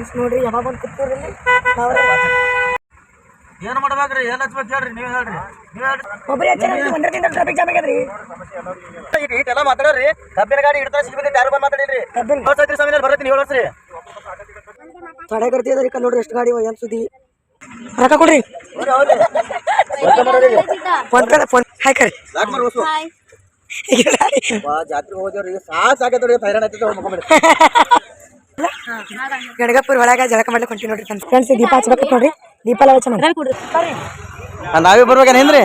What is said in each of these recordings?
Friends ನೋಡ್ರಿ ಯಾವಾಗ ಬಂದು ಕೂತಿರಲ್ಲಿ ನಾವ್ರೆ ಏನ್ ಮಾಡ್ಬೇಕ್ರಿ? ಏನ್ ಹಚ್ಬೇಕು ಹೇಳ್ರಿ ನೀವ್ ಹೇಳ್ರಿ. ನೀವ್ ಹೇಳ್ರಿ. ಒಬ್ಬರೇ ಹಚ್ಚಾರ ಒಂದರಿಂದ ಟ್ರಾಫಿಕ್ ಜಾಮ್ ಆಗ್ಯದ್ರಿ. ಈಟೆಲ್ಲ ಮಾತಾಡ್ರಿ ಕಬ್ಬಿನ ಗಾಡಿ ಹಿಡ್ತಾ ಸಿಗ್ಬಿದ್ದೆ ಯಾರು ಬಂದ್ ಮಾತಾಡಿರಿ ಕಬ್ಬಿನ? ಹೊಸ ಐತ್ರಿ ಸಮಯ ಬರ್ತೀನಿ ಏಳು ವರ್ಷ ರೀ ತಡೆ ಕಲ್ ನೋಡ್ರಿ ಎಷ್ಟು ಗಾಡಿ ಏನ್ ಸುದ್ದಿ? ರೊಕ್ಕ ಕೊಡ್ರಿ. PhonePe phone. ಹಾಯ್ ಕರಿ. ಲಾಕ್ ಮಾಡಿ ಜಾತ್ರೆ ಹೋದ್ರಿ ಸಾಕ್ ಆಗೈತ್ರಿ ಹೈರಾಣ ಮಕ್ಕೊಂಬಿಡಿ. ಗಣಗಪುರ ಒಳಗ ಜಳಕ ಮಾಡ್ಲಿಕ್ಕೆ ಹೊಂಟಿ ನೋಡ್ರಿ ಫ್ರೆಂಡ್ಸ್ ಫ್ರೆಂಡ್ಸ್ ದೀಪ ಹಚ್ಬೇಕು ನೋಡ್ರಿ ದೀಪ ಎಲ್ಲ ಹಚ್ಚ ಮಾಡಿ ನಾವೇ ಬರ್ಬೇಕೇನ್ರಿ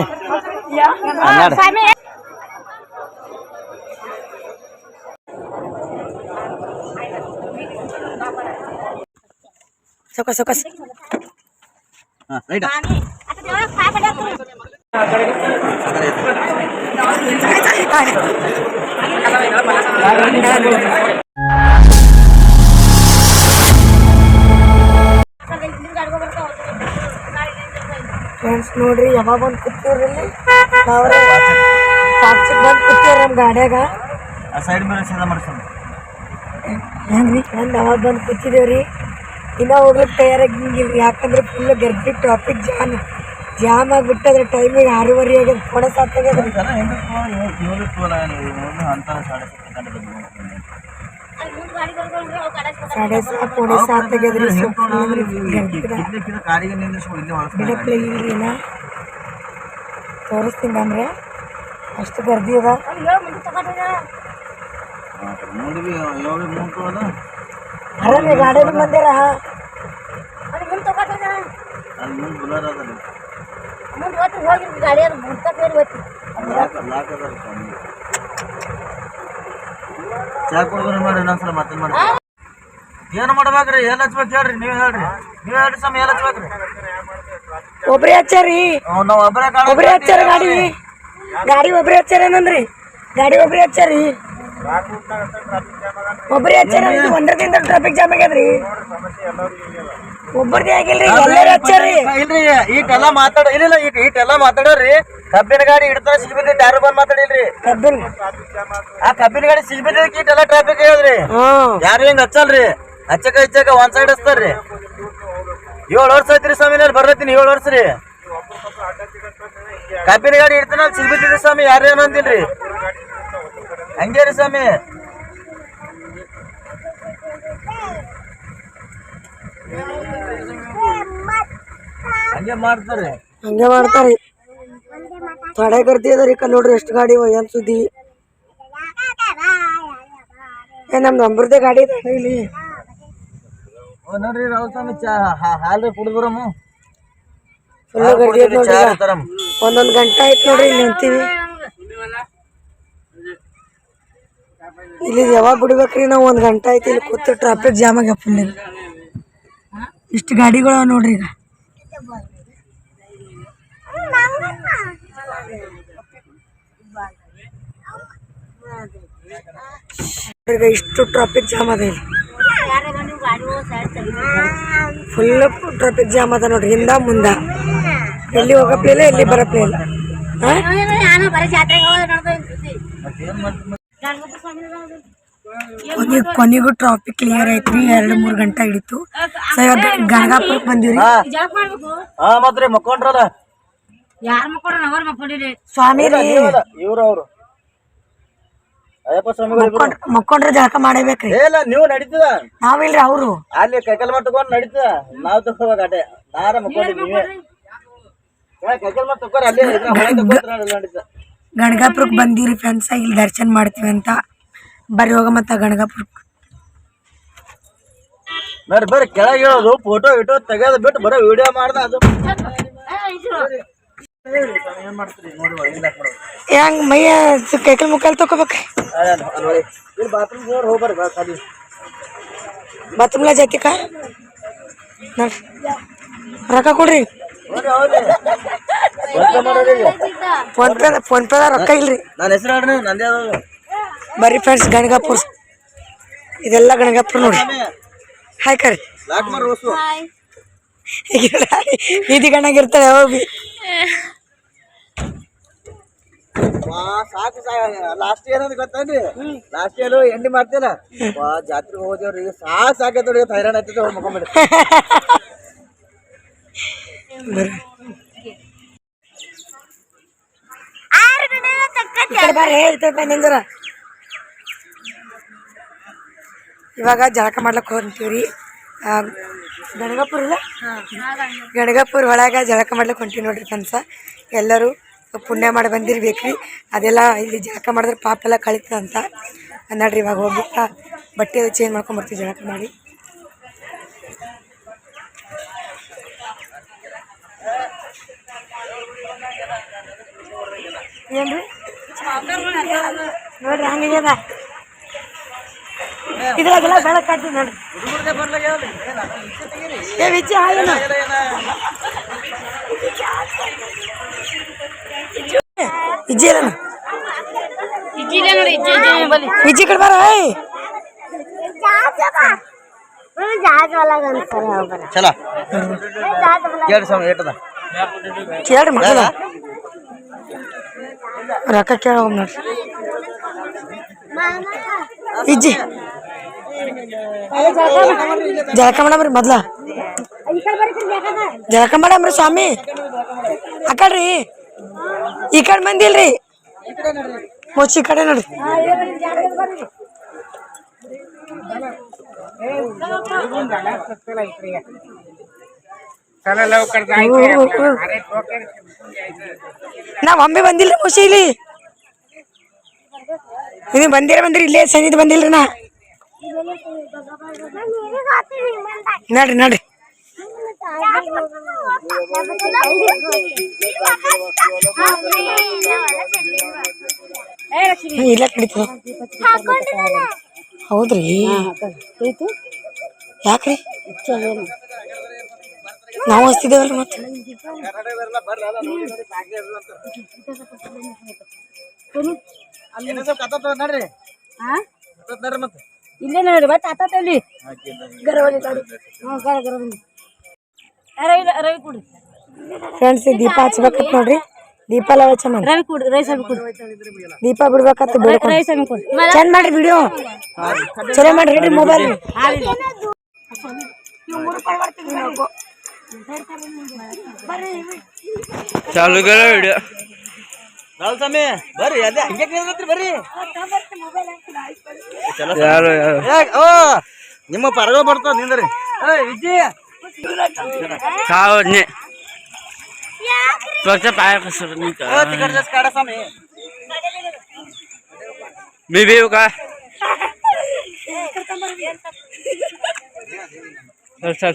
ಸೊಕಸ್ ಸೊಕಸ್ ರೈಟ್ ನೋಡ್ರಿ ಯಾವಾಗ ಬಂದ್ ಕುತ್ತೂರಲ್ಲಿ ನಾವ್ರೆ ಸಾಕ್ಷಿಗೆ ಬಂದು ಕೂತೀವ್ರಿ ನಮ್ಮ ಗಾಡ್ಯಾಗ. ಸೈಡ್ ಮೇಲೆ ಸೀದಾ ಮಾಡ್ಸೋಣ. ಹೆಂಗ್ರಿ ಹೆಂಗ್ ಯಾವಾಗ ಬಂದು ಕೂತಿದೇವ್ರಿ? ಇನ್ನೂ ಹೋಗ್ಲಿಕ್ಕೆ ತಯಾರಾಗಿಂಗಿಲ್ರಿ ಯಾಕಂದ್ರೆ ಫುಲ್ ಗರ್ದಿ ಟ್ರಾಫಿಕ್ ಜಾಮ್ ಜಾಮ್ ಆಗ್ಬಿಟ್ಟದ್ರೆ ಟೈಮಿಗೆ ಆರೂವರೆ ಆಗ್ಯದ ಸಾತ್ತಾಗ್ಯದ್ರಿ ಸಾಡೆ ಇಲ್ಲಿ ಒಳಗೆ ಬಿಡಪ್ಲೆ ಇಲ್ರಿ ಏನ ತೋರಿಸ್ತೀನಿ ಅಂದ್ರೆ ಅಷ್ಟು ಗರ್ದಿ ಅದ ನೋಡಿವಿ ಯಾವ ಮೂಟು ಅದ ಅರಣ್ಯ ಗಾಡಿ ಬಂದಿರ ಅಲ್ಲಿ ಮುಂದೆ ಬುಲಾರ ಅದ ರೀ. ಲಾಕ್ ಲಾಕ್ ಅದ ರೀ ಸ್ವಾಮಿ. ಚಾ ಕುಡ್ದು ಮಾಡಿ ಇನ್ನೊಂದ್ಸಲ ಮತ್ತೆ ಮಾಡಿ ಏನ್ ಮಾಡ್ಬೇಕ್ರಿ? ಏನ್ ಹಚ್ಬೇಕು ಹೇಳ್ರಿ ನೀವ್ ಹೇಳ್ರಿ. ನೀವ್ ಹೇಳ್ರಿ ಸಮ ಏನ್ ಹಚ್ಬೇಕ್ರಿ? ಒಬ್ರೇ ಹಚ್ಚಾರಿ? ನಾವ್ ಒಬ್ಬರೇ ಒಬ್ರೇ ಹಚ್ಚಾರ ಗಾಡಿ? ಗಾಡಿ ಒಬ್ರೇ ಹಚ್ಚಾರ ಏನಂದ್ರಿ? ಗಾಡಿ ಒಬ್ರೇ ಹಚ್ಚಾರಿ? ಒಬ್ರೇ ಹಚ್ಚಾರ ಒಂದ್ರದಿಂದ ಟ್ರಾಫಿಕ್ ಜಾಮ್ ಆಗ್ಯದ್ರಿ? ಒಬ್ಬರದೇ ಆಗಿಲ್ರಿ ಎಲ್ಲರೂ ಹಚ್ಚಾರಿ? ಇಲ್ರಿ ಈಟೆಲ್ಲ ಮಾತಾಡ ಇಲ್ಲ ಈಟ್ ಈಟೆಲ್ಲ ಮಾತಾಡೋರಿ. ಕಬ್ಬಿನ ಗಾಡಿ ಹಿಡ್ತಾರ ಸಿಗ್ಬಿದ್ರಿ ಯಾರು ಬಂದ್ ಮಾತಾಡಿಲ್ರಿ. ಕಬ್ಬಿನ? ಆ ಕಬ್ಬಿನ ಗಾಡಿ ಸಿಗ್ಬಿದ್ದೈತಿ ಈಟೆಲ್ಲ ಟ್ರಾಫಿಕ್ ಹೇಳ್ರಿ ಯಾರು ಹಿಂಗ್ ಹಚ್ಚಲ್ರಿ? ಹಚ್ಚಕ ಹಚ್ಚಕ ಒಂದ್ ಸೈಡ್ ಹಚ್ತಾರ್ರಿ. ಏಳು ವರ್ಷ ಐತ್ರಿ ಸ್ವಾಮಿ ನಾನು ಬರ್ಲತ್ತೀನಿ, ಏಳು ವರ್ಷ ರೀ ಕಬ್ಬಿನ ಗಾಡಿ ಹಿಡ್ತಾನ ಸಿಗ್ಬಿದ್ದಿದ್ರಿ ಸ್ವಾಮಿ ಯಾರು ಏನು ಅಂದಿಲ್ರಿ ಹಂಗೆ ರೀ ಸ್ವಾಮಿ. ಹಂಗೆ ಮಾಡ್ತಾರೆ ಹಂಗೆ ಮಾಡ್ತಾರೆ ತಡೆ ಕರ್ತಿ ಅದ್ರಿ ಕಲ್ ನೋಡ್ರಿ ಎಷ್ಟು ಗಾಡಿ ಏನ್ ಸುದ್ದಿ? ಏ ನಮ್ದು ಅಂಬ್ರದೇ ಗಾಡಿ ಇದೆ ಇಲ್ಲಿ ನೋಡ್ರಿ ರಾವ್ ಸ್ವಾಮಿ ಚಾ ಹಾಲು ಕುಡಿದ್ರಮ್ಮ. ತರಮ್ ಗಂಟೆ ಆಯ್ತು ನೋಡ್ರಿ ಇಲ್ಲಿ ನಿಂತೀವಿ. ಇಲ್ಲಿ ಯಾವಾಗ ಬಿಡ್ಬೇಕ್ರಿ ನಾವು ಒಂದು ಗಂಟೆ ಆಯ್ತು ಇಲ್ಲಿ ಕೂತು ಟ್ರಾಫಿಕ್ ಜಾಮ್ ಆಗ್ಯ ಫುಲ್ ಇಷ್ಟು ಗಾಡಿಗಳು ಅವ ನೋಡ್ರಿ ಈಗ. ಇಷ್ಟು ಟ್ರಾಫಿಕ್ ಜಾಮ್ ಅದ ಇಲ್ಲಿ. ಫುಲ್ ಟ್ರಾಫಿಕ್ ಜಾಮ್ ಅದ ನೋಡ್ರಿ ಹಿಂದ ಮುಂದ. ಎಲ್ಲಿ ಹೋಗಪ್ಲೇ ಇಲ್ಲ ಎಲ್ಲಿ ಬರಪ್ಲೇ ಇಲ್ಲ. ಕೊನೆ ಕೊನೆಗೂ ಟ್ರಾಫಿಕ್ ಕ್ಲಿಯರ್ ಐತ್ರಿ ಎರಡು ಮೂರು ಗಂಟೆ ಹಿಡಿತು. ಸೊ ಇವಾಗ ಗಣಗಾಪುರಕ್ಕೆ ಬಂದಿವ್ರಿ. ಮತ್ರಿ ಮಕ್ಕೊಂಡ್ರಲ್ಲ? ಯಾರ್ ಮಕ್ಕೊಂಡ್ರ? ಸ್ವಾಮಿ ರೀ ಇವ್ರು ಅವ್ರು ಅಯ್ಯಪ್ಪ ಸ್ವಾಮಿಗಳು ಇಬ್ರು. ಮಕ್ಕೊಂಡ್ರ ಜಳಕ ಮಾಡಬೇಕ್ರಿ. ಇಲ್ಲ ನೀವು ನಡೀತದ? ನಾವಿಲ್ರಿ ಅವರು. ಅಲ್ಲಿ ಕೈಕಲ್ ಮಟ್ಟ ತಗೊಂಡ್ ನಡೀತದ? ನಾವ್ ತಗೋಬೇಕು ಅಟೆ. ನಾರ ಮಕ್ಕೊಂಡಿ ನೀವೇ. ಏ, ಕೈಕಲ್ ಮಟ್ಟ ತಗೋರಿ ಅಲ್ಲಿ ಇದ್ರ ಹೊಳೆ ತಗೋತ್ರ ನಡೀತದ. ಗಣಗಾಪುರಕ್ಕೆ ಬಂದಿವ್ರಿ ಫ್ರೆಂಡ್ಸ್ ಇಲ್ಲಿ ದರ್ಶನ ಮಾಡ್ತೀವಿ ಅಂತ. ಬರ್ರಿ ಹೋಗ ಮತ್ತ ಗಣಗಾಪುರಕ್ಕೆ ಬರ್ರಿ ಬರ್ರಿ ಕೆಳಗೆ ಹೇಳೋದು ಫೋಟೋ ಇಟೋ ತೆಗೆಯೋದು ಬಿಟ್ಟು ಬರೋ ವಿಡಿಯೋ ಮಾಡ್ದ ಅದು. ಹೆಂಗ್ ಮೈಯ ಕೈಕಲ್ ಮುಕ್ಕಲ್ ತಕೋಬೇಕ ಬಾತ್ರೂಮ್ಲ ಜಾತಿಕ ನೋಡ್ರಿ ರೊಕ್ಕ ಕೊಡ್ರಿ. ಫೋನ್ ಪೇ ಫೋನ್ ಪೇದ ರೊಕ್ಕ ಇಲ್ರಿ. ಬರ್ರಿ ಫ್ರೆಂಡ್ಸ್ ಗಣಗಾಪುರ್. ಇದೆಲ್ಲ ಗಣಗಾಪುರ್ ನೋಡ್ರಿ. ಹಾಯ್ ಕರಿ. ಬೀದಿ ಗಣ್ಣಾಗ ಇರ್ತಾಳೆ ಯಾವಾಗ ಬಿ ವಾ ಸಾಕು ಲಾಸ್ಟ್ ಇಯರ್ ಅಂತ ಗೊತ್ತೇನ್ರಿ ಲಾಸ್ಟ್ ಇಯರ್ ಎಂಡಿ ಮಾಡ್ತೇನ ವಾ ಜಾತ್ರೆ ಹೋದೇವ್ರಿ ಸಾಕ್ ಸಾಕೈತೆ ನೋಡಿ ಹೈರಾಣ ಆಗ್ತೈತೆ ಹೋಗಿ ಮಕ್ಕೊಂಬಿಡ್ರಿ ಬರ್ರಿ ಈ ಕಡೆ ಬರ್ರಿ ಹೇಳ್ತೇವೆ ನಿಂದ್ರ ಇವಾಗ ಜಳಕ ಮಾಡ್ಲಕ್ಕೆ ಹೊಂತೀವ್ರಿ ಆ, ಗಣಗಾಪುರ ಇಲ್ಲ ಗಣಗಾಪುರ ಒಳಗೆ ಜಳಕ ಮಾಡ್ಲಿಕ್ಕೆ ಹೊಂಟೀವಿ ನೋಡ್ರಿ ಫ್ರೆಂಡ್ಸ ಎಲ್ಲರೂ ಪುಣ್ಯ ಮಾಡಿ ಬಂದಿರ್ಬೇಕ್ರಿ. ಅದೆಲ್ಲ ಇಲ್ಲಿ ಜಳಕ ಮಾಡಿದ್ರೆ ಪಾಪ ಎಲ್ಲ ಕಳೀತದಂತ ನೋಡ್ರಿ ಇವಾಗ ಹೋಗ್ಬಿಟ್ಟು ಬಟ್ಟೆ ಚೇಂಜ್ ಮಾಡ್ಕೊಂಬರ್ತೀವಿ ಜಳಕ ಮಾಡಿ. ಏನ್ರಿ? ನೋಡ್ರಿ ಹಂಗಾಗ್ಯದ ಇದ್ರಾಗೆಲ್ಲ ಬೆಳಕಾಗ್ತದೆ ನೋಡ್ರಿ. ಏ ಹಾಯೇನ ಏನ, ಏನ? ವಿಜಯ ಅದಾನ ಇಜ್ಜಿದೆ ನೋಡಿ ಇಜ್ಜಿ ಇಜ್ಜಿ ಬಲ್ಲಿ ವಿಜಯ್ ಕಡೆ ಬಾರ ಏಯ್ ಚಲ ಕೇಳಿ ಸ್ವಾಮಿ ಏಟದ ಕೇಳ್ರಿ ಮೊದಲ ರೊಕ್ಕ ಕೇಳ ನೋಡ್ರಿ ವಿಜಿ ಜಳಕ ಮಾಡಮ್ರಿ ಮೊದ್ಲ ಜಳಕ ಮಾಡಮ್ರಿ ಸ್ವಾಮಿ ಆ ಕಡ್ರಿ ಈ ಕಡೆ ಬಂದಿಲ್ರಿ ಮುಚ್ಚಿ ಕಡೆ ನೋಡ್ರಿ. ನಾವ್ ಒಮ್ಮೆ ಬಂದಿಲ್ರಿ ಮುಚ್ಚಿ ಇಲ್ಲಿ. ನೀವು ಬಂದಿರ ಬಂದ್ರಿ ಇಲ್ಲೇ ಸನ್ನಿಧಿ ಬಂದಿಲ್ರಿ ನಾ. ನಡ್ರಿ ನಡ್ರಿ. ಇಲ್ಲ ಕಡಿತ ಹೌದ್ರಿ? ಯಾಕ್ರಿ? ನಾವು ಹಚ್ತಿದ್ದೇವಲ್ರಿ ಮತ್ತೆ. ಕತ್ತತ್ತ ನೋಡ್ರಿ, ಮತ್ತೆ ಇಲ್ಲೇ ಆತಲ್ಲಿ ರವಿ ರವಿ ಕುಡಿ ಫ್ರೆಂಡ್ಸ್ ದೀಪ ಹಚ್ಬೇಕತ್ ನೋಡ್ರಿ. ದೀಪ ಎಲ್ಲ ರವಿ ದೀಪ ಬಿಡ್ಬೇಕತ್ತ ಬೇಡ ಚಂದ ಮಾಡ್ರಿ ವಿಡಿಯೋ ಚಲೋ ಮಾಡ್ರಿ ಇಡ್ರಿ ಮೊಬೈಲ್ ವಿಡಿಯೋ ಓ ನಿಮ್ಮ ಪರಗ ಬರ್ತಾವ ನಿಂದ್ರಿ. ಏ ವಿಜಯ काय होत नाही फक्त पाय कसं नाही ಓ का तिकडच्या काढा स्वामी मी बी येऊ का चल चल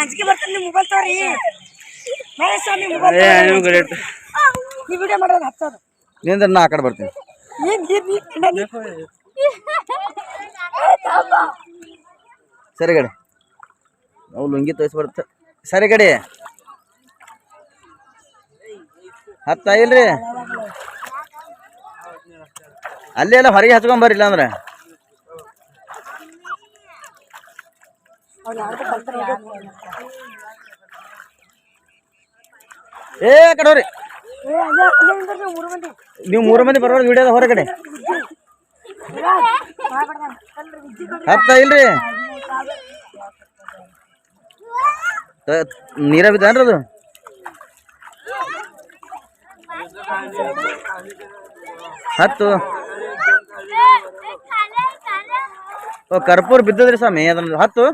ಅಂಜಿಕೆ ಬರ್ತಾನೆ ಮೊಬೈಲ್ ತೋರಿ ಸ್ವಾಮಿ ಮೊಬೈಲ್ अरे आणि ग्रेट ಈ ವಿಡಿಯೋ ಮಾಡೋದು ಹಚ್ಚೋದು ನಿಂದ್ರ ನಾ ಆ ಕಡೆ ಬರ್ತೀನಿ. ಸರಿ ಗಡಿ. ನಾವು ಲುಂಗಿ ತೋರಿಸ್ಬರ್ತ ಸರಿ ಗಡಿ. ಹತ್ತ ಇಲ್ರಿ? ಅಲ್ಲೇ ಎಲ್ಲ ಹೊರಗೆ ಹಚ್ಕೊಂಬರ್ರಿ ಇಲ್ಲ ಅಂದ್ರೆ ಏ ಆ ನೀವು ಮೂರು ಮಂದಿ ಬರೋದು ವಿಡಿಯೋದ ಹೊರಗಡೆ. ಹತ್ತ ಇಲ್ರಿ? ನೀರ ಬಿದ್ದಾನ್ರಿ ಅದು? ಹತ್ತು. ಓ, ಕರ್ಪೂರ್ ಬಿದ್ದದ್ರಿ ಸ್ವಾಮಿ, ಅದನ್ನ ಹತ್ತು.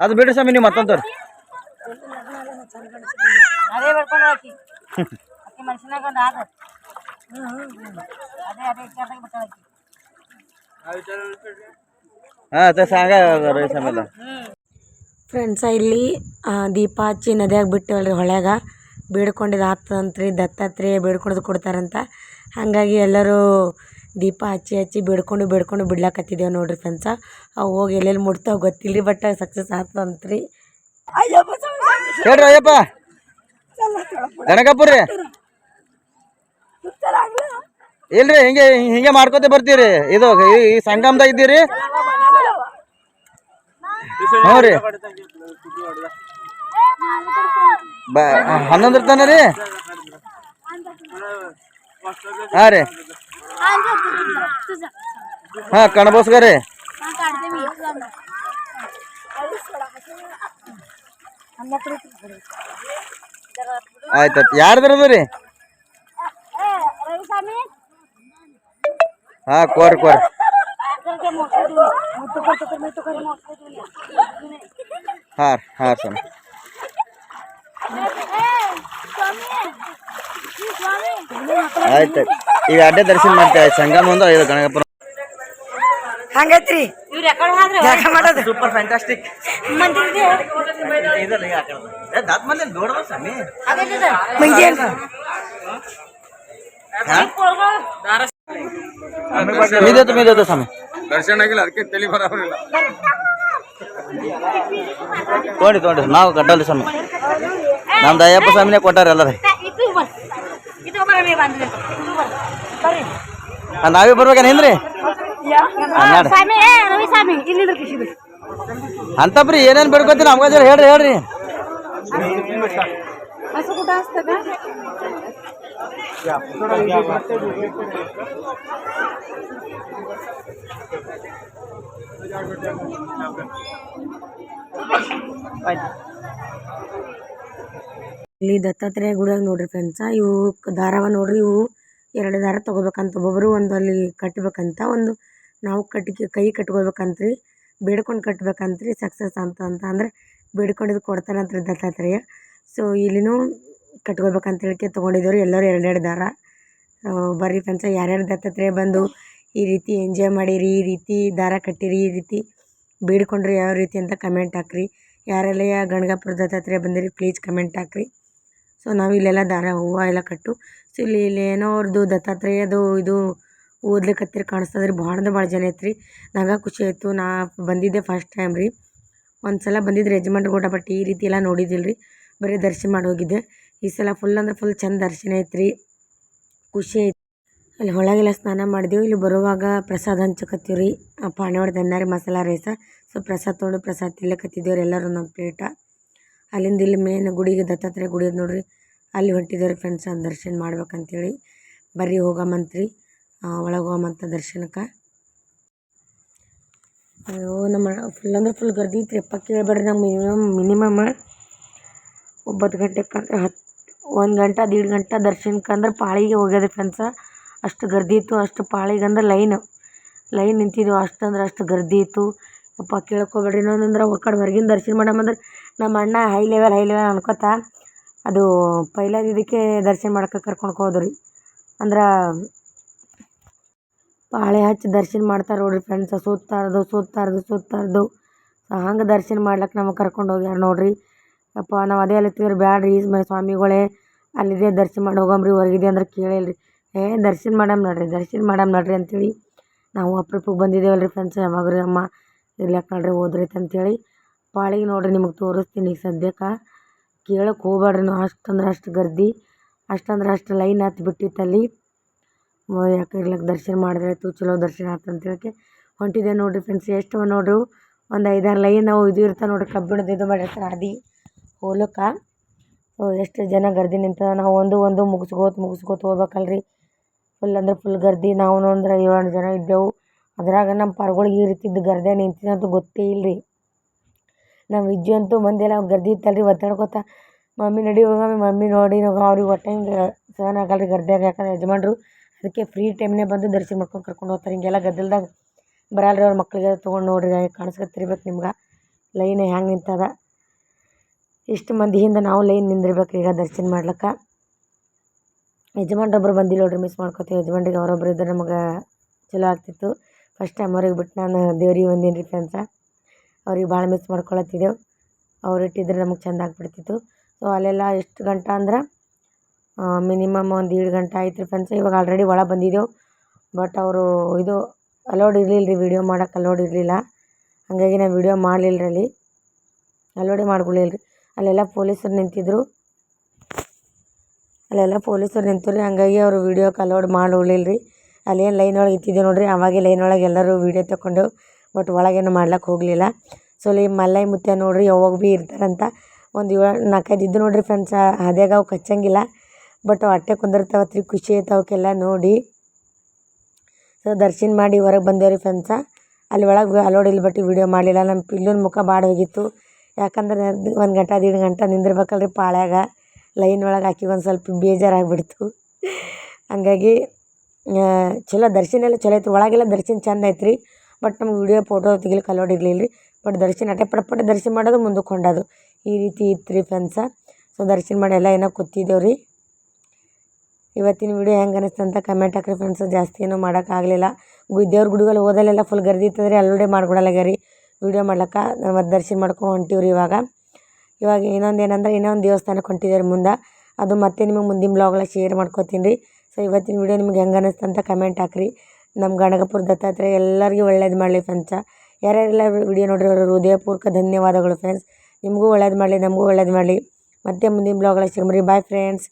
ಅದು ಬಿಡ್ರಿ ಸ್ವಾಮಿ, ನೀವು ಮತ್ತೊಂದು ಅದೇ ಬರ್ಕೊಂಡು ಹಾಕಿ ಅಕ್ಕಿ ಮನುಷ್ಯನಾಗ ಒಂದು ಆದ. ಅದೇ ಅದೇ ವಿಚಾರದಾಗ ಹಾ ಸಾಂಗ ರೀ ಫ್ರೆಂಡ್ಸ ಇಲ್ಲಿ ದೀಪ ಹಚ್ಚಿ ನದಿಯಾಗ ಬಿಟ್ಟೇವಲ್ರಿ ಹೊಳ್ಯಾಗ. ಬೇಡ್ಕೊಂಡಿದ್ದು ಆಗ್ತದಂತ್ರಿ ದತ್ತಾತ್ರೇಯ ಬೇಡ್ಕೊಂಡು ಕೊಡ್ತಾರಂತ. ಹಾಗಾಗಿ ಎಲ್ಲರೂ ದೀಪ ಹಚ್ಚಿ ಹಚ್ಚಿ ಬೇಡ್ಕೊಂಡು ಬೇಡ್ಕೊಂಡು ಬಿಡ್ಲಾಕತ್ತಿದ್ದೇವೆ ನೋಡ್ರಿ ಫ್ರೆಂಡ್ಸ ಅವು ಹೋಗಿ ಎಲ್ಲೆಲ್ಲಿ ಮುಟ್ತಾವ ಗೊತ್ತಿಲ್ರಿ ಬಟ್ ಸಕ್ಸಸ್ ಆಗ್ತದಂತ್ರಿ ಹೇಳ್ರಿ ಅಯ್ಯಪ್ಪ. ಗಣಕಪುರ ರೀ ಇಲ್ರಿ, ಹಿಂಗೆ ಹಿಂಗೆ ಮಾಡ್ಕೋತ ಬರ್ತೀರಿ. ಇದು ಈ- ಸಂಗಮದ ಇದ್ದೀರಿ? ಹ್ಞೂ ರೀ. ಬ, ಹನ್ನೊಂದ್ರ ತನ ರೀ? ಹಾಂ ರೀ. ಹಾಂ, ಕಣಬೋಸ್ಗ ರೀ. ಆಯ್ತು ಆಯ್ತು ಯಾರ್ದ್ರದು ರೀ ಹಾಂ ಕೋರಿ ಕೋರಿ. ಹಾಂ ಹಾಂ ಸ್ವಾಮಿ. ಆಯ್ತು ಈಗ ಅಡ್ಡೆ ದರ್ಶನ ಮಾಡ್ತೇವೆ ಸಂಗಮ ಒಂದು ಐದು ಗಣಗಪ್ಪನ ಹಂಗೈತ್ರಿ. ಇವ್ರು ಮಾಡೋದು? ಸೂಪರ್ ಫ್ಯಾಂಟಾಸ್ಟಿಕ್ ಮಂದಿಗೆ ಸ್ವಾಮಿ ಮುಂಜಾನೆ ಮೀದೋತು ಮೀದೋತು ಸ್ವಾಮಿ ದರ್ಶನ ಆಗಿಲ್ಲ ಅದಕ್ಕೆ ತಲೆ ಬರೋಲ್ಲ ತೊಗೊಂಡಿ ತೊಗೊಂಡಿ ನಾವು ಕಟ್ಟಲ್ಲ ಸ್ವಾಮಿ ನಮ್ದು ಅಯ್ಯಪ್ಪ ಸ್ವಾಮಿನೇ ಕೊಟ್ಟಾರ ಎಲ್ಲರೂ ಇದು ಬಸ್ ಇದು ಬರಲಿ ಬಂದ್ರಿ ಇದು ಬರ್ರಿ. ಬರ್ರಿ ಆ, ನಾವೇ ಬರ್ಬೇಕೇನೇನ್ರಿ ಹನ್ನೆರಡು ಸ್ವಾಮಿ ಏ ರವಿ ಸ್ವಾಮಿ ಇಲ್ಲಿಂದ್ರ ಕೃಷಿ ಬಿಡಿ ಅಂತಪ್ರಿ ಏನೇನು ಬೇಡ್ಕೊತೀನಿ ನಮ್ಗೆ ಹೇಳ್ರಿ ಹೇಳ್ರಿ. ಇಲ್ಲಿ ದತ್ತಾತ್ರೇಯ ಗುಡಿಯಾಗ ನೋಡ್ರಿ ಫ್ರೆಂಡ್ಸ ಇವು ದಾರವ ನೋಡ್ರಿ, ಇವು ಎರಡು ದಾರ ತಗೋಬೇಕಂತ ಒಬ್ಬೊಬ್ಬರು ಒಂದು ಅಲ್ಲಿ ಕಟ್ಬೇಕಂತ, ಒಂದು ನಾವು ಕಟ್ಟಿ ಕೈ ಕಟ್ಕೋಬೇಕಂತ್ರಿ. ಬೇಡ್ಕೊಂಡು ಕಟ್ಬೇಕಂತ್ರಿ ಸಕ್ಸಸ್ ಅಂತ ಅಂತ ಅಂದ್ರೆ ಬೇಡ್ಕೊಂಡಿದ್ದು ಕೊಡ್ತಾನಂತ್ರಿ ದತ್ತಾತ್ರೇಯ. ಸೊ ಇಲ್ಲಿನೂ ಕಟ್ಕೋಬೇಕಂತ ಹೇಳಿಕೆ ತೊಗೊಂಡಿದ್ದವ್ರು ಎಲ್ಲರೂ ಎರಡೆರಡು ದಾರ. ಬರ್ರಿ ಫ್ರೆಂಡ್ಸ ಯಾರ್ಯಾರು ದತ್ತಾತ್ರೇಯ ಬಂದು ಈ ರೀತಿ ಎಂಜಾಯ್ ಮಾಡಿರಿ, ಈ ರೀತಿ ದಾರ ಕಟ್ಟಿರಿ, ಈ ರೀತಿ ಬೇಡ್ಕೊಂಡ್ರಿ ಯಾವ ರೀತಿ ಅಂತ ಕಮೆಂಟ್ ಹಾಕ್ರಿ. ಯಾರೆಲ್ಲ ಗಣಗಾಪುರ ದತ್ತಾತ್ರೇಯ ಬಂದಿರಿ ಪ್ಲೀಸ್ ಕಮೆಂಟ್ ಹಾಕ್ರಿ. ಸೊ ನಾವು ಇಲ್ಲೆಲ್ಲ ದಾರ ಹೂವು ಎಲ್ಲ ಕಟ್ಟು. ಸೊ ಇಲ್ಲಿ ಇಲ್ಲಿ ಏನೋ ಅವ್ರದ್ದು ದತ್ತಾತ್ರೇಯದು ಇದು ಓದ್ಲಿಕತ್ತಿರ ಕಾಣಿಸ್ತದ್ರಿ ಭಾಳ ಅಂದ್ರೆ ಭಾಳ ಜನ ಐತ್ರಿ ನಂಗೆ ಖುಷಿ ಆಯಿತು. ನಾ ಬಂದಿದ್ದೆ ಫಸ್ಟ್ ಟೈಮ್ ರೀ. ಒಂದು ಸಲ ಬಂದಿದ್ದೆ ಯಜಮಾನ್ರ ಕೂಡ ಬಟ್ ಈ ರೀತಿ ಎಲ್ಲ ನೋಡಿದ್ದಿಲ್ಲ ರೀ. ಬರೀ ದರ್ಶನ ಮಾಡಿ ಹೋಗಿದ್ದೆ. ಈ ಸಲ ಫುಲ್ ಅಂದ್ರೆ ಫುಲ್ ಚಂದ ದರ್ಶನ ಐತ್ರಿ ಖುಷಿ ಐತಿ ಅಲ್ಲಿ ಒಳಗೆಲ್ಲ ಸ್ನಾನ ಮಾಡಿದೆವು. ಇಲ್ಲಿ ಬರುವಾಗ ಪ್ರಸಾದ ಹಂಚಕತ್ತೀವಿ ರೀ. ಪಾಣಿವಾಡ್ದು ಅನ್ನಾರಿ ಮಸಾಲ ರೈಸ. ಸೊ ಪ್ರಸಾದ ತೊಗೊಂಡು ಪ್ರಸಾದ ತಿಲ್ಲಕತ್ತಿದ್ದೇವ್ರಿ ಎಲ್ಲರೂ ನಮ್ಮ ಪ್ಲೇಟ ಅಲ್ಲಿಂದ ಇಲ್ಲಿ ಮೇನ್ ಗುಡಿಗೆ ದತ್ತಾತ್ರೇಯ ಗುಡಿ ನೋಡ್ರಿ. ಅಲ್ಲಿ ಹೊಂಟಿದ್ದೇವ್ರಿ ಫ್ರೆಂಡ್ಸ್ ದರ್ಶನ ಮಾಡ್ಬೇಕಂತೇಳಿ. ಬರ್ರಿ ಹೋಗಮಂತ್ರಿ. ಒಳಗೆ ಹೋಗಮಂತ ದರ್ಶನಕ್ಕೆ. ಅಯ್ಯೋ, ನಮ್ಮ ಫುಲ್ ಅಂದ್ರೆ ಫುಲ್ ಗರ್ದಿ ಅಪ್ಪ, ಕೇಳಬೇಡ್ರಿ ನಮ್ಗೆ ಮಿನಿಮಮ್ ಮಿನಿಮಮ್ ಒಂಬತ್ತು ಗಂಟೆಗೆ ಅಂದ್ರೆ ಹತ್ತು ಒಂದು ಗಂಟೆ ದೀಡ್ ಗಂಟೆ ದರ್ಶನಕ್ಕೆ ಅಂದ್ರೆ ಪಾಳಿಗೆ ಹೋಗ್ಯದ ಫ್ರೆಂಡ್ಸ ಅಷ್ಟು ಗರ್ದಿ ಇತ್ತು, ಅಷ್ಟು ಪಾಳಿಗೆ ಅಂದ್ರೆ ಲೈನ್ ಲೈನ್ ನಿಂತಿದ್ದೆವು ಅಷ್ಟು ಅಂದ್ರೆ ಅಷ್ಟು ಗರ್ದಿ ಇತ್ತು. ಅಪ್ಪ, ಕೇಳ್ಕೊಬೇಡ್ರಿ ಇನ್ನೊಂದಂದ್ರೆ ಒಕ್ಕಡೆ ಕಡೆ ಹೊರಗಿನ ದರ್ಶನ ಮಾಡಮಂದ್ರೆ ನಮ್ಮ ಅಣ್ಣ ಹೈ ಲೆವೆಲ್ ಹೈ ಲೆವೆಲ್ ಅನ್ಕೋತ ಅದು ಪೈಲಾದ ಇದಕ್ಕೆ ದರ್ಶನ ಮಾಡೋಕೆ ಕರ್ಕೊಂಡು ಹೋದ್ರಿ. ಅಂದ್ರೆ ಪಾಳೆ ಹಚ್ಚಿ ದರ್ಶನ ಮಾಡ್ತಾರೆ ನೋಡ್ರಿ ಫ್ರೆಂಡ್ಸ್ ಸುತ್ತಾರ್ದು ಸುತ್ತಾರ್ದು ಸುತ್ತಾರ್ದು ಹಂಗೆ ದರ್ಶನ ಮಾಡ್ಲಿಕ್ಕೆ ನಮಗೆ ಕರ್ಕೊಂಡು ಹೋಗ್ಯಾರ ನೋಡ್ರಿ. ಅಪ್ಪ, ನಾವು ಅದೇ ಅಲ್ಲತ್ತಿದ್ರು ಬ್ಯಾಡ್ರಿ ಮ ಸ್ವಾಮಿಗಳೇ. ಅಲ್ಲಿದೆ ದರ್ಶನ ಮಾಡಿ ಹೋಗಮ್ರಿ ಹೊರಗಿದೆ ಅಂದ್ರೆ ಕೇಳಿಲ್ರಿ. ಏ, ದರ್ಶನ ಮಾಡಮ್ ನೋಡ್ರಿ, ದರ್ಶನ ಮಾಡಮ್ ನೋಡ್ರಿ ಅಂತೇಳಿ ನಾವು ಅಪ್ರೂಪಕ್ಕೆ ಬಂದಿದ್ದೇವಲ್ಲ ರೀ ಫ್ರೆಂಡ್ಸ್ ಯಾವಾಗ್ರಿ ಅಮ್ಮ ಇರ್ಲಕ್ಕೆ ನೋಡ್ರಿ ಹೋದ್ರೈತೆ ಅಂತೇಳಿ ಪಾಳಿಗೆ ನೋಡ್ರಿ ನಿಮಗೆ ತೋರಿಸ್ತೀನಿ ಈಗ ಸದ್ಯಕ್ಕೆ. ಕೇಳಕ್ಕೆ ಹೋಗ್ಬೇಡ್ರಿ ನಾವು ಅಷ್ಟು ಅಂದ್ರೆ ಅಷ್ಟು ಗರ್ದಿ, ಅಷ್ಟಂದ್ರೆ ಅಷ್ಟು ಲೈನ್ ಹತ್ತಿ ಬಿಟ್ಟಿತ್ತು ಅಲ್ಲಿ ಯಾಕೆ ದರ್ಶನ ಮಾಡಿದ್ರೆ ಚಲೋ ದರ್ಶನ ಆತು ಅಂತ ಹೇಳಿ ಹೊಂಟಿದ್ದೆ ನೋಡ್ರಿ ಫ್ರೆಂಡ್ಸ್ ಎಷ್ಟು ನೋಡ್ರಿ? ಒಂದು ಐದಾರು ಲೈನ್ ನಾವು ಇದು ಇರ್ತಾವೆ ನೋಡ್ರಿ. ಕಬ್ಬಿಣದ ಇದು ಮಾಡಿರ್ತಾರೆ ಹಾದಿ ಹೋಲಕ್ಕೆ ಎಷ್ಟು ಜನ ಗರ್ದಿ ನಿಂತದ. ನಾವು ಒಂದು ಒಂದು ಮುಗಿಸ್ಕೋತ ಮುಗಿಸ್ಕೋತ ಹೋಗ್ಬೇಕಲ್ರಿ. ಫುಲ್ ಅಂದ್ರೆ ಫುಲ್ ಗರ್ದಿ. ನಾವು ಅಂದ್ರೆ ಏಳು ಜನ ಇದ್ದೆವು. ಅದ್ರಾಗ ನಮ್ಮ ಪಾರ್ಗಳಿಗೆ ಈ ರೀತಿದ್ದು ಗರ್ದೆ ನಿಂತಿದಂತೂ ಗೊತ್ತೇ ಇಲ್ಲ ರೀ ನಮ್ಮ ವಿಜ್ಜು ಅಂತೂ ಮಂದಿ ಎಲ್ಲ ಗರ್ದಿ ಇತ್ತಲ್ರಿ. ಒತ್ತಾಡ್ಕೋತ ಮಮ್ಮಿ ನಡಿ ಮಮ್ಮಿ ನೋಡಿ ನಾವು ಅವ್ರಿಗೆ ಒಟ್ಟು ಹಿಂಗೆ ಸಹನ ಆಗಲ್ರಿ ಗರ್ದ್ಯಾಗ. ಯಾಕಂದ್ರೆ ಯಜಮಾನ್ರು ಅದಕ್ಕೆ ಫ್ರೀ ಟೈಮ್ನೇ ಬಂದು ದರ್ಶನ ಮಾಡ್ಕೊಂಡು ಕರ್ಕೊಂಡು ಹೋಗ್ತಾರೆ. ಹಿಂಗೆಲ್ಲ ಗದ್ದಲದಾಗ ಬರಲ್ರಿ ಅವ್ರ ಮಕ್ಕಳಿಗೆ ತೊಗೊಂಡು ನೋಡ್ರಿ ಕಾಣಿಸ್ಕೊತಿರ್ಬೇಕು ನಿಮ್ಗೆ. ಲೈನ್ ಹ್ಯಾಂಗೆ ನಿಂತದ? ಇಷ್ಟು ಮಂದಿ ಹಿಂದೆ ನಾವು ಲೈನ್ ನಿಂದಿರ್ಬೇಕು ಈಗ ದರ್ಶನ ಮಾಡ್ಲಿಕ್ಕೆ. ಯಜಮಾನ್ರೊಬ್ರು ಬಂದಿಲ್ಲ ನೋಡ್ರಿ ಮಿಸ್ ಮಾಡ್ಕೊತೀವಿ ಯಜಮಾನ್ರಿಗೆ ಅವರೊಬ್ರು ಇದ್ರೆ ನಮಗೆ ಚಲೋ ಆಗ್ತಿತ್ತು. ಫಸ್ಟ್ ಟೈಮ್ ಅವ್ರಿಗೆ ಬಿಟ್ಟು ನಾನು ದೇವ್ರಿಗೆ ಬಂದೀನಿ ರೀ ಅಂತ ಅವ್ರಿಗೆ ಭಾಳ ಮಿಸ್ ಮಾಡ್ಕೊಳತ್ತಿದ್ದೆವು. ಅವ್ರು ಇಟ್ಟಿದ್ರೆ ನಮಗೆ ಚೆಂದ ಆಗ್ಬಿಡ್ತಿತ್ತು. ಸೊ ಅಲ್ಲೆಲ್ಲ ಎಷ್ಟು ಗಂಟೆ ಅಂದ್ರೆ ಮಿನಿಮಮ್ ಒಂದು ಏಳು ಗಂಟೆ ಆಯ್ತು ರೀ ಫ್ರೆಂಡ್ಸ್ ಇವಾಗ ಆಲ್ರೆಡಿ ಒಳಗೆ ಬಂದಿದ್ದೆವು. ಬಟ್ ಅವರು ಇದು ಅಲೋಡ್ ಇರಲಿಲ್ಲ ರೀ ವಿಡಿಯೋ ಮಾಡೋಕೆ ಅಲೋಡ್ ಇರಲಿಲ್ಲ. ಹಾಗಾಗಿ ನಾನು ವೀಡಿಯೋ ಮಾಡಲಿಲ್ಲ ರೀ ಅಲ್ಲಿ. ಅಲೋಡೇ ಮಾಡ್ಕೊಳ್ಳಿಲ್ಲ ರೀ ಅಲ್ಲೆಲ್ಲ ಪೊಲೀಸರು ನಿಂತಿದ್ದರು ಅಲ್ಲೆಲ್ಲ ಪೊಲೀಸರು ನಿಂತರು ರೀ ಹಂಗಾಗಿ ಅವರು ವೀಡಿಯೋಕ್ಕೆ ಅಲೋಡ್ ಮಾಡಿಲ್ಲ ರೀ ಅಲ್ಲೇನು ಲೈನ್ ಒಳಗೆ ಇತ್ತಿದ್ದೆ ನೋಡಿರಿ. ಅವಾಗೆ ಲೈನ್ ಒಳಗೆ ಎಲ್ಲರೂ ವೀಡಿಯೋ ತಗೊಂಡು ಬಟ್ ಒಳಗೇನು ಮಾಡ್ಲಿಕ್ಕೆ ಹೋಗಲಿಲ್ಲ. ಸೊ ಮಲ್ಲೈ ಮುತ್ಯ ನೋಡಿರಿ, ಯಾವಾಗ ಭೀ ಇರ್ತಾರಂತ. ಒಂದು ಏಳು ನಾಲ್ಕೈದು ಇದ್ದು ನೋಡಿರಿ ಫ್ರೆಂಡ್ಸ್ ಹಾದ್ಯಾಗ ಅವು ಕಚ್ಚಂಗಿಲ್ಲ. ಬಟ್ ಹೊಟ್ಟೆ ಕುಂದಿರ್ತಾವ ತ್ರಿ ಖುಷಿ ಐತೆ ಅವಕ್ಕೆಲ್ಲ ನೋಡಿ. ಸೊ ದರ್ಶನ ಮಾಡಿ ಹೊರಗೆ ಬಂದೇವ್ರಿ ಫ್ರೆಂಡ್ಸ ಅಲ್ಲಿ ಒಳಗೆ ಅಲೋಡ್ ಇಲ್ಲ ಬಟ್ ವಿಡಿಯೋ ಮಾಡಲಿಲ್ಲ ನಮ್ಮ ಪಿಲ್ಲುನ ಮುಖ ಬಾಡ ಹೋಗಿತ್ತು. ಯಾಕಂದ್ರೆ ಒಂದು ಗಂಟೆ ದೀಡ್ ಗಂಟೆ ನಿಂದಿರ್ಬೇಕಲ್ರಿ ಪಾಳ್ಯಾಗ. ಲೈನ್ ಒಳಗೆ ಹಾಕಿ ಒಂದು ಸ್ವಲ್ಪ ಬೇಜಾರಾಗ್ಬಿಡ್ತು. ಹಂಗಾಗಿ ಚಲೋ ದರ್ಶನ ಎಲ್ಲ ಚಲೋ ಐತ್ರಿ. ಒಳಗೆಲ್ಲ ದರ್ಶನ ಚಂದ ಐತ್ರಿ. ಬಟ್ ನಮ್ಗೆ ವಿಡಿಯೋ ಫೋಟೋ ತೆಗಿಲಿಕ್ಕೆ ಅಲೋಡ್ ಇರಲಿಲ್ಲ ರೀ ಬಟ್ ದರ್ಶನ ಅಟೆ ಪಟ ಪಟ ದರ್ಶನ ಮಾಡೋದು ಮುಂದಕ್ಕೆ ಹೊಂಡೋದು. ಈ ರೀತಿ ಇತ್ತು ರೀ ಫ್ರೆಂಡ್ಸ ಸೊ ದರ್ಶನ ಮಾಡಿ ಎಲ್ಲ ಏನೋ ಕೂತಿದ್ದೇವೆ ರೀ ಇವತ್ತಿನ ವಿಡಿಯೋ ಹೆಂಗೆ ಅನಿಸ್ತು ಅಂತ ಕಮೆಂಟ್ ಹಾಕ್ರಿ ಫ್ರೆಂಡ್ಸ್ ಜಾಸ್ತಿ ಏನೂ ಮಾಡೋಕ್ಕಾಗಲಿಲ್ಲ ದೇವ್ರ ಗುಡಿಗಳು ಹೋದಲ್ಲೆಲ್ಲ ಫುಲ್ ಗರ್ದಿ ಇತ್ತಂದ್ರೆ ಅಲ್ಲೋಡೆ ಮಾಡ್ಕೊಡಲ್ಲಾಗ್ಯ ರೀ ವಿಡಿಯೋ ಮಾಡ್ಲಕ್ಕೆ ಮತ್ತು ದರ್ಶನ ಮಾಡ್ಕೊಂಡು ಹೊಂಟಿವ್ರಿ ಇವಾಗ. ಇವಾಗ ಇನ್ನೊಂದು ಏನಂದ್ರೆ ಇನ್ನೊಂದು ದೇವಸ್ಥಾನಕ್ಕೆ ಹೊಂಟಿದ್ದಾರೆ ಮುಂದೆ. ಅದು ಮತ್ತೆ ನಿಮಗೆ ಮುಂದಿನ ಬ್ಲಾಗ್ಲ ಶೇರ್ ಮಾಡ್ಕೊತೀನಿ ರೀ. ಸೊ ಇವತ್ತಿನ ವಿಡಿಯೋ ನಿಮ್ಗೆ ಹೆಂಗೆ ಅನಿಸ್ತು ಅಂತ ಕಮೆಂಟ್ ಹಾಕ್ರಿ. ನಮ್ಮ ಗಣಗಪುರ ದತ್ತಾತ್ರೇಯ ಎಲ್ಲರಿಗೂ ಒಳ್ಳೇದು ಮಾಡಲಿ ಫ್ರೆಂಡ್ಸ ಯಾರ್ಯಾರೆಲ್ಲ ವಿಡಿಯೋ ನೋಡಿರೋರು ಹೃದಯಪೂರ್ವಕ ಧನ್ಯವಾದಗಳು ಫ್ರೆಂಡ್ಸ್ ನಿಮಗೂ ಒಳ್ಳೇದು ಮಾಡಲಿ, ನಮಗೂ ಒಳ್ಳೇದು ಮಾಡಲಿ. ಮತ್ತೆ ಮುಂದಿನ ಬ್ಲಾಗ್ಗಳ ಸಿಗ್ರಿ ಬಾಯ್ ಫ್ರೆಂಡ್ಸ್